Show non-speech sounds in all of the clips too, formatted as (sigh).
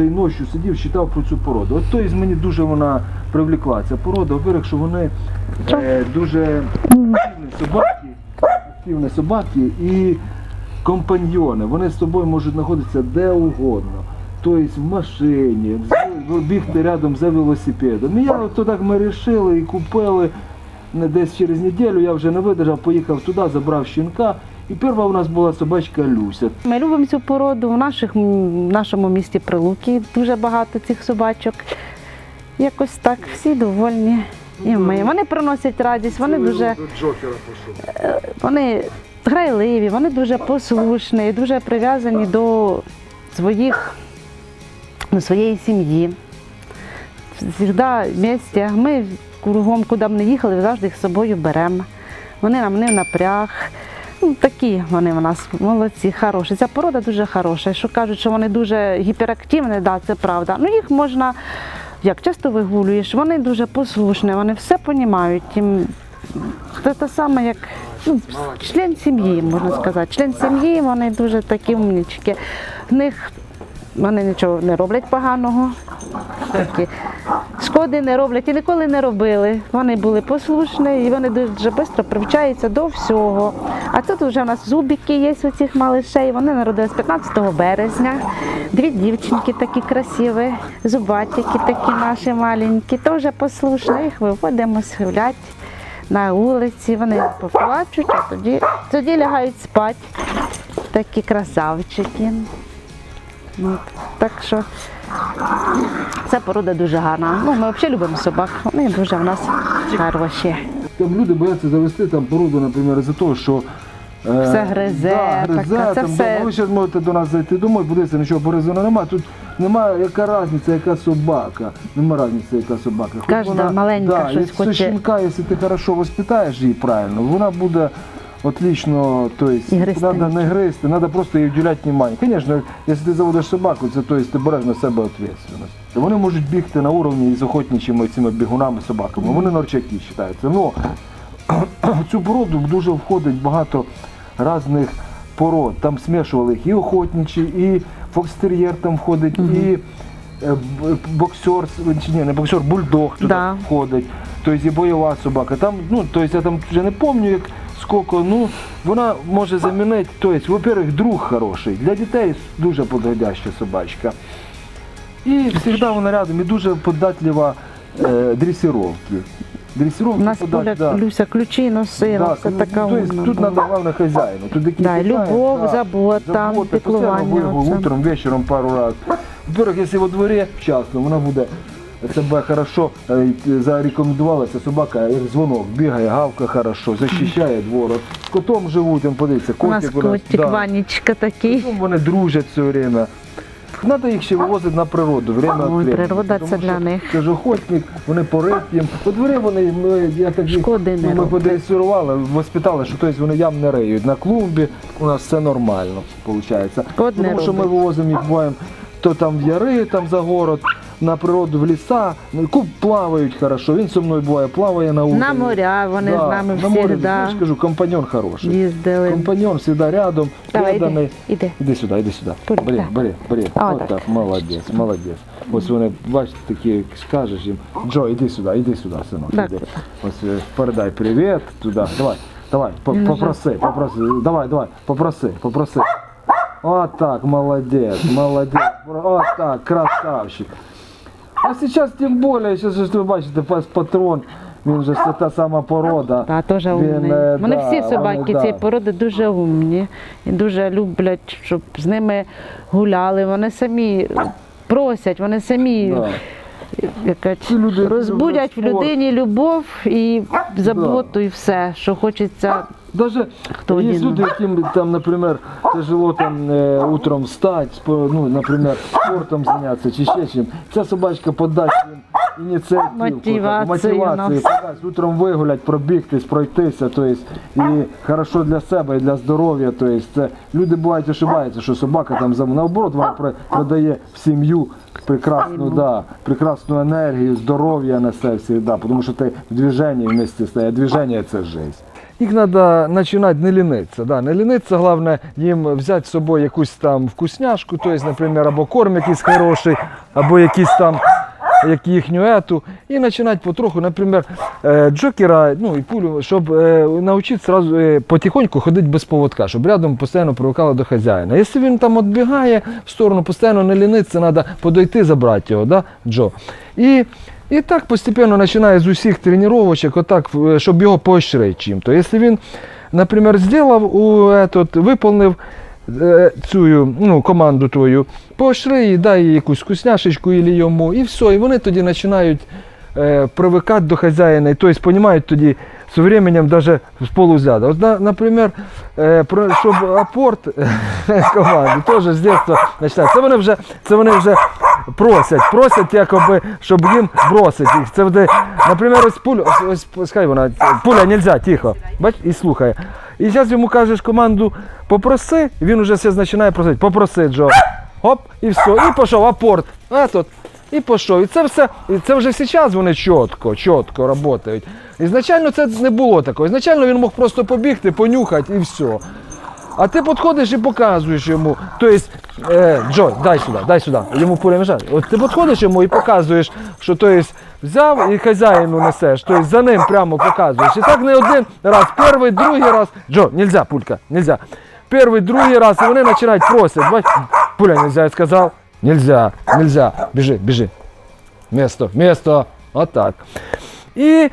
навіть і ночі сидів, читав про цю породу. От тобто мені дуже вона привлекла. Ця порода, во-первых, що вони е, дуже активні собаки, активні собаки і компаньйони. Вони з тобою можуть знаходитися де угодно. Тобто в машині, бігти рядом за велосипедом. І я от то так ми вирішили і купили десь через неділю, я вже не видержав, поїхав туди, забрав щенка. І перша у нас була собачка Люся. Ми любимо цю породу. В, наших, в нашому місті Прилуки дуже багато цих собачок. Якось так, всі довольні. І ми. Вони приносять радість, вони дуже вони грайливі, вони дуже послушні, дуже прив'язані до своїх, до своєї сім'ї. Завжди в місті, ми кругом, куди б не їхали, завжди їх з собою беремо. Вони нам не напряг. Ну, такі вони в нас молодці, хороші. Ця порода дуже хороша. Що кажуть, що вони дуже гіперактивні, да, це правда. Ну їх можна, як часто вигулюєш, вони дуже послушні, вони все розуміють. Їм це те саме, як ну, член сім'ї, можна сказати. Член сім'ї, вони дуже такі умнічки. В них вони нічого не роблять поганого. Такі. Шкоди не роблять і ніколи не робили. Вони були послушні і вони дуже швидко привчаються до всього. А тут вже у нас зубики є у цих малишей. Вони народились 15 березня. Дві дівчинки такі красиві, зубатики такі наші маленькі, теж послушні. Їх виводимо гуляти на вулиці. Вони поплачуть, а тоді, тоді лягають спати. Такі красавчики. Так що ця порода дуже гарна. Ну, ми взагалі любимо собак. Вони дуже в нас хороші. Там люди бояться завести там породу, наприклад, за того, що е, Все гризе, да, гризе така, це там, все- да, ви зараз можете до нас зайти домой, подивитися, нічого порізаного немає. Тут немає яка різниця, яка собака. Нема різниці, яка собака. Кожна маленька да, щось якщо хоче. щенка, якщо ти хорошо воспитаєш її правильно, вона буде отлично, то есть, І надо не гризти, треба просто їй уділяти внимание. Звісно, якщо ти заводиш собаку, це то есть, ти береш на себе відповідальність. Вони можуть бігти на уровні з охотничими цими бігунами собаками. Вони норчаки вважаються. Ну, в (clears throat) цю породу дуже входить багато різних пород. Там смішували їх і охотничі, і фокстер'єр там входить, і е, боксер, чи ні, не боксер, бульдог туди Да. входить. Тобто і бойова собака. Там, ну, тобто я там вже не пам'ятаю, як скільки, ну, вона може замінити, тобто, во-первых, друг хороший. Для дітей дуже подходяща собачка. І завжди вона рядом і дуже податлива е, дресировки. Дресировки У нас подат- Поля да. Люся ключі носила, Да, все ну, така то есть, умна тут була. главное хозяину. Тут такие Да, любов, забота, піклування оце. утром, вечером пару раз. Во-первых, якщо во дворі вчасно, вона буде себе хорошо е, зарекомендувалася собака, як дзвонок, бігає, гавка хорошо, захищає двор. От З котом живуть, он подивиться, У нас котик котик, Ванечка такий. Потім вони дружать все время. Треба їх ще вивозити на природу, время Ой, природа Тому це що для них. Це ж охотник, вони порить їм. У дворі вони, ну, я так Шкоди не ну, ми роблять. воспитали, що тобто, вони ям не риють. На клумбі у нас все нормально, виходить. Шкод не Тому що ми вивозимо їх буваємо то там в яри, там за город, на природу, в ліса. Ну, Куб плавають хорошо. Він зі мною буває, плаває на вулиці. На моря вони з нами на море, завжди я ж кажу, компаньон хороший. їздили. Компаньон завжди рядом, Давай, преданий. іди, іди. Іди сюди, іди сюди. Бери, Бери, так. бери, бери. А, От так. так, молодець, молодець. Ось вони, бачите, такі скажеш їм, Джо, іди сюди, іди сюди, синок, Так. іди. Ось е, передай привіт туди. Давай, давай, по- Він уже- попроси, попроси. Давай, давай, попроси, попроси. От так, молодець, молодець. От так, красавчик. А зараз тим більше, зараз ви бачите, пес патрон, він же все та сама порода. Та теж умний. е, Вони да, всі вони, собаки да. цієї породи дуже умні і дуже люблять, щоб з ними гуляли. Вони самі просять, вони самі Да. Ці люди розбудять в людині любов і заботу, і все, що хочеться. Даже Хто есть один? люди, яким там, например, тяжело там э, утром встать, спо- ну, например, спортом заняться чи ще чим. Ця собачка подасть їм ініціативку, Мотивацію мотивацію, на все. утром вигулять, пробігтись, пройтися, то есть, і хорошо для себе, і для здоров'я. То есть, це люди бувають ошибаються, що собака там за наоборот вона придає в сім'ю прекрасну, да, прекрасну енергію, здоров'я несе всегда, тому що ти в движенні вместе а движення це жизнь. Їх треба починати не лінитися. Да. Не лінитися, головне їм взяти з собою якусь там вкусняшку, тобто, наприклад, або корм якийсь хороший, або якийсь там як їхню ету, і починати потроху, наприклад, е, джокера, ну і пулю, щоб е, навчити сразу е, потихоньку ходити без поводка, щоб рядом постійно привикало до хазяїна. Якщо він там відбігає в сторону, постійно не ліниться, треба подойти, забрати його, да, Джо. І і так постепенно починає з усіх тренувачок, отак, е, щоб його поощрити чим-то. Якщо він, наприклад, зробив, виповнив е, цю ну, команду твою, поощри дай якусь вкусняшечку ілі йому, і все. І вони тоді починають е, привикати до хазяїна, і тобто розуміють тоді з временем даже з полузяда. От, на- наприклад, е, про, щоб апорт (laughs) команди теж з дитинства починає. Це вони вже, це вони вже просять, просять якоби, щоб їм бросити їх. Це буде, наприклад, ось пуля, ось, ось пускай вона, пуля нельзя, тихо. Бач, і слухає. І зараз йому кажеш команду попроси, він вже все починає просити, попроси, Джо. Хоп, і все, і пішов апорт. Этот, і пішов. І це все, і це вже зараз вони чітко, чітко працюють. Ізначально це не було такого. Ізначально він мог просто побігти, понюхати і все. А ти підходиш і показуєш йому. Тобто, е, Джо, дай сюди, дай сюди. Йому пуля мішає. От ти підходиш йому і показуєш, що тобто, взяв і хазяїну несеш, тобто за ним прямо показуєш. І так не один раз, перший, другий раз. Джо, нельзя, пулька, нельзя. Перший, другий раз, і вони починають просити. Бач, пуля нельзя, я сказав. Нельзя, нельзя. Біжи, біжи. Место, место. Отак. І,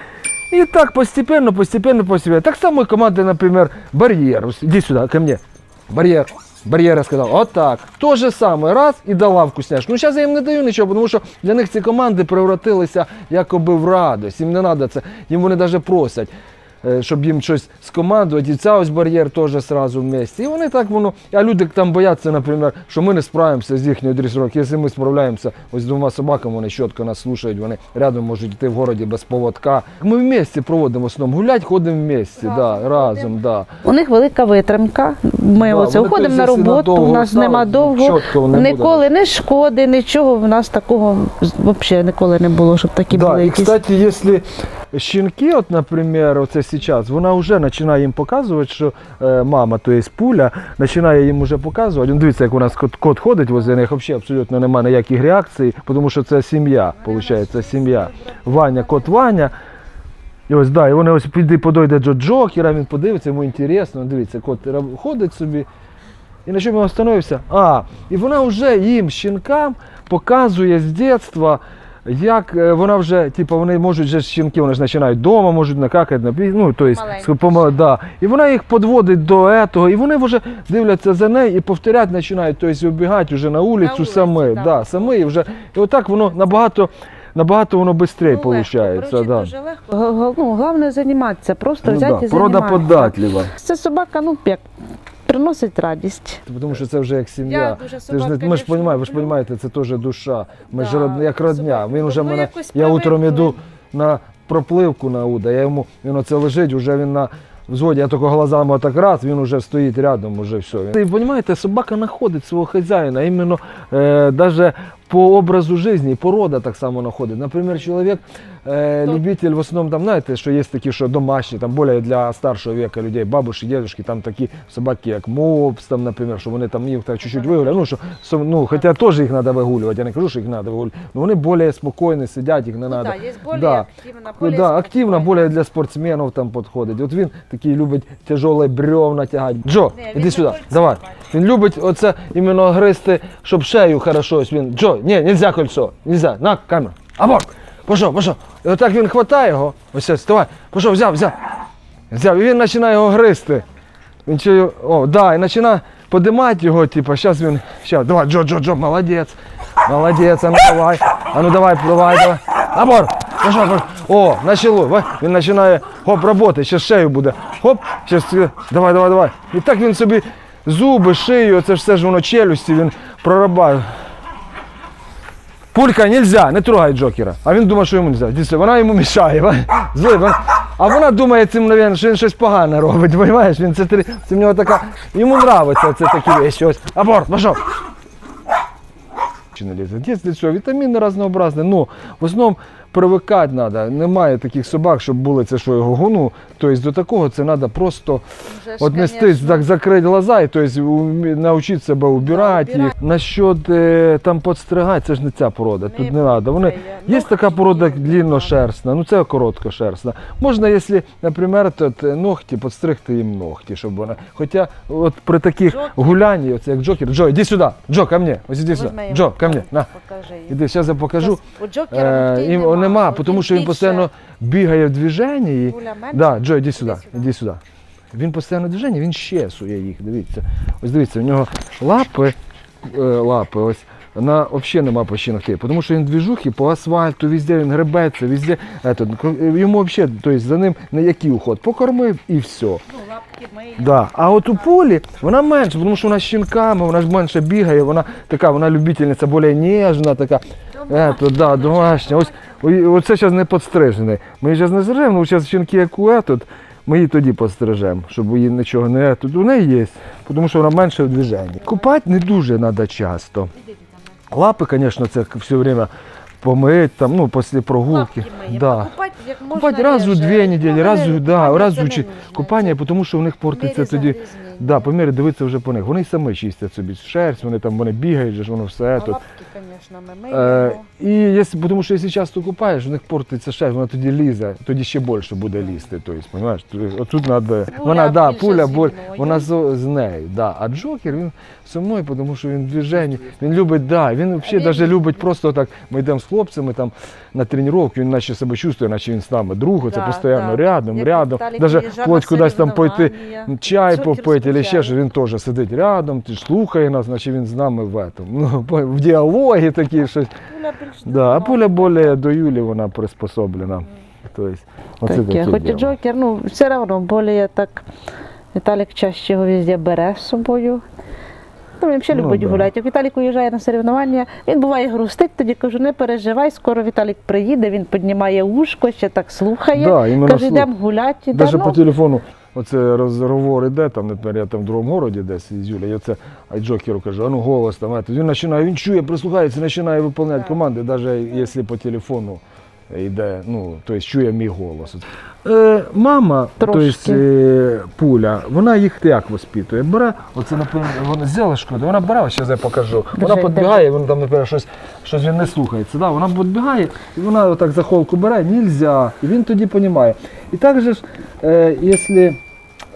і так постепенно, постепенно, постепенно. Так само і команда, наприклад, бар'єр. Іди сюди, ко мне. Бар'єр. Бар'єр я сказав, отак. То же саме, раз і дала вкусняшку. Ну, зараз я їм не даю нічого, тому що для них ці команди превратилися якоби в радость. Їм не треба це, їм вони навіть просять. Е, Щоб їм щось скомандувати, і ця ось бар'єр теж одразу в місці. І вони так воно. А люди там бояться, наприклад, що ми не справимося з їхньою дресировкою. Якщо ми справляємося ось з двома собаками, вони чітко нас слухають, вони рядом можуть йти в городі без поводка. Ми в місті проводимо в основному. Гулять ходимо в місті, да, разом, да. У них велика витримка. Ми Да, оце уходимо на роботу, у нас нема довго. не буде. Ніколи не шкоди, нічого. У нас такого взагалі ніколи не було, щоб такі Да, були и, якісь. кстати, если щенки, от, например, оце сейчас, вона вже починає їм показувати, що е, мама, то є пуля, починає їм вже показувати. Ну, дивіться, як у нас кот, кот ходить возле них, взагалі абсолютно немає ніяких реакцій, тому що це сім'я, виходить, сім'я. Ваня, кот Ваня. І ось, да, і вони ось піди подойде до Джокера, він подивиться, йому інтересно, дивіться, кот ходить собі. І на чому я остановився? А, і вона вже їм, щенкам, показує з дитинства, як е, вона вже, типу, вони можуть вже щенки, вони ж починають вдома, можуть накакати на ну, то есть, да. І вона їх підводить до этого, і вони вже дивляться за нею і повторяти починають, тобто вибігати вже на вулицю, вулиці, самі. да. Да, самі і вже. І отак воно набагато, набагато воно швидше виходить. Да. Г- г- Ну, головне займатися, просто Ну, взяти да. і займатися. податлива. Це собака, ну, як приносить радість. Тому що це вже як сім'я. Я дуже Ти ж не, ми ж конечно, ви ж люблю. розумієте, це теж душа. Ми ж Да, род- як родня. Він вже Ну, мене. якось Я утром привикли. йду на пропливку на Уда, я йому він оце лежить, вже він на взводі, я тільки глазами отак раз, він вже стоїть рядом, уже все. І розумієте, собака знаходить свого хазяїна, іменно е, даже по образу і порода так само знаходить. Наприклад, чоловік, Хто? любитель, в основному там, знаєте, що є такі, що домашні, там більше для старшого віка людей, бабушки, дідушки, там такі собаки, як мопс, там, наприклад, що вони там їх так чуть-чуть вигуляють. Ну, що, ну, хоча теж їх треба вигулювати, я не кажу, що їх треба вигулювати, але вони більш спокійні, сидять, їх не треба. є більш Да. активна, Ну, да, активно, більше для спортсменів там підходить. От він такий любить тяжелі бревна тягати. Джо, Не, іди сюди, давай. давай. Він любить оце іменно гризти, щоб шею хорошо. Він, Джо, ні, нельзя кольцо, нельзя, на камеру. Або, пішов, пішов. І отак він хватає його, ось давай, пішов, взяв, взяв. Взяв, і він починає його гризти. Він чує, о, да, і починає подимати його, типу, зараз він, зараз, давай, Джо, Джо, Джо, молодець, молодець, а ну давай, а ну давай, давай, давай. Абор, пішов, пішов. О, начало, він починає, хоп, роботи, ще шею буде, хоп, зараз, давай, давай, давай. І так він собі зуби, шию, це ж все ж воно челюсті, він прорабає. Пулька, нельзя, не трогай Джокера. А він думає, що йому нельзя. Дійсно, Вона йому мішає. Злий, А вона думає цим, що він щось погане робить, Понимаєш? Він це, три- це в нього така. Йому нравиться це такі речі. Ось. Аборт, пошов. Чи не лізе? Дійсно, що, вітаміни разнообразні. Ну, в основному привикати треба. Немає таких собак, щоб були це, що його гону. Тобто до такого це треба просто от нестись, так закрити глаза і тобто, навчити себе убирати. убирати. їх. Насчет е, там підстригати, це ж не ця порода. Тут не треба. Вони Ну, Є така порода як длинношерстна, ну це короткошерстна. Можна, якщо, наприклад, от, е, ногті, підстригти їм ногті, щоб вона. Хоча от при таких гулянні, оце як Джокер, Джо, іди сюди, Джо, ко мне, ось іди сюди. Возьми його. Джо, ко мне, на. Покажи їм. Іди, зараз я покажу. У Джокера Е, ногтей їм нема, нема, тому що він постійно бігає в движенні. І... Да, Джо, іди сюди, Іди сюди. Він постійно в движенні, він щесує їх, дивіться. Ось дивіться, у нього лапи, е, лапи, ось. Вона взагалі нема почти ногтей, тому що він движухи по асфальту, везде він гребеться, везде. Ето, йому взагалі, тобто за ним на який уход? Покормив і все. Ну, лапки миє. Да. А от у полі вона менше, тому що вона з щенками, вона ж менше бігає, вона така, вона любительниця більш ніжна, така. Ето, да, домашня. Ось, оце зараз не підстрижений. Ми її зараз не стрижемо, ну зараз щенки як у етот, ми її тоді пострижемо, щоб її нічого не етот. У неї є, тому що вона менше в движенні. Купати не дуже треба часто. Лапи, звісно, це все время помить, там, ну, після прогулки. Лапки. Да. Покупати як можна Купати раз у дві неділі, Ну, раз, да, купання раз у чи- купання, тому що у них портиться тоді. Да, по мірі дивитися вже по них. Вони самі чистять собі шерсть, вони там вони бігають, же ж воно все. А Тут. лапки, звісно, ми Е, миємо. і якщо, тому що якщо часто купаєш, у них портиться шерсть, вона тоді лізе, тоді ще більше буде лізти. Тобто, розумієш? Отут треба. Вона, да, пуля, боль, вона з, з нею. Да. А Джокер він зі мною, тому що він в движенні, він любить, да, він взагалі навіть любить просто так. Ми йдемо з хлопцями там на тренування, він наче себе чувствує, наче він з нами друг, це Да, постійно да. рядом, рядом. Навіть на кудись там пойти чай Джокер попити, або ще що він теж сидить рядом, ти ж слухає нас, наче він з нами в этом. Ну, (laughs) в діалогі такі щось. Пуля більш Да, а пуля более до Юлі вона приспособлена. Тобто, оце Таке, хоч і. Джокер, ну, все одно більше так. Віталік чаще його везде бере з собою. Ну, він взагалі Ну, любить да. гуляти. Як Віталік уїжджає на соревнування, він буває грустить, тоді кажу, не переживай, скоро Віталік приїде, він піднімає ушко, ще так слухає. Да, каже, слух- йдемо гуляти. Навіть Да, ну, по телефону оце розговор іде, там, наприклад, я там в другому городі десь із Юлією, і оце, а Джокеру каже, а ну голос там, він починає, він чує, прислухається, починає виконувати Так. команди, навіть якщо по телефону йде, ну, тобто чує мій голос. Е, мама, тобто е, пуля, вона їх як воспитує? Бере, оце, напевно, вона взяла шкоду, вона бере, зараз я покажу. Вона Держи, підбігає, вона там, наприклад, щось, щось він не слухається. Да? Вона підбігає, і вона отак за холку бере, нельзя. І він тоді розуміє. І так же ж, е, якщо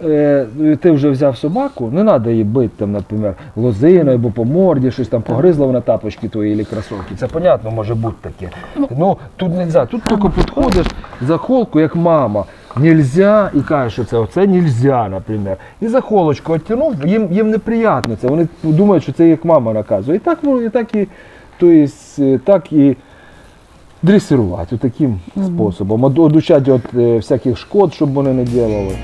е, ти вже взяв собаку, не треба її бити, там, наприклад, лозиною або по морді, щось там погризла вона тапочки твої або кросовки. Це понятно, може бути таке. Ну, тут не можна. Тут тільки підходиш за холку, як мама. Нельзя, і кажеш, що це оце нельзя, наприклад. І за холочку оттянув, їм, їм неприємно це. Вони думають, що це як мама наказує. І так, воно- і так і, то есть, е, так і дресирувати таким способом. Одучати від е, всяких шкод, щоб вони не робили.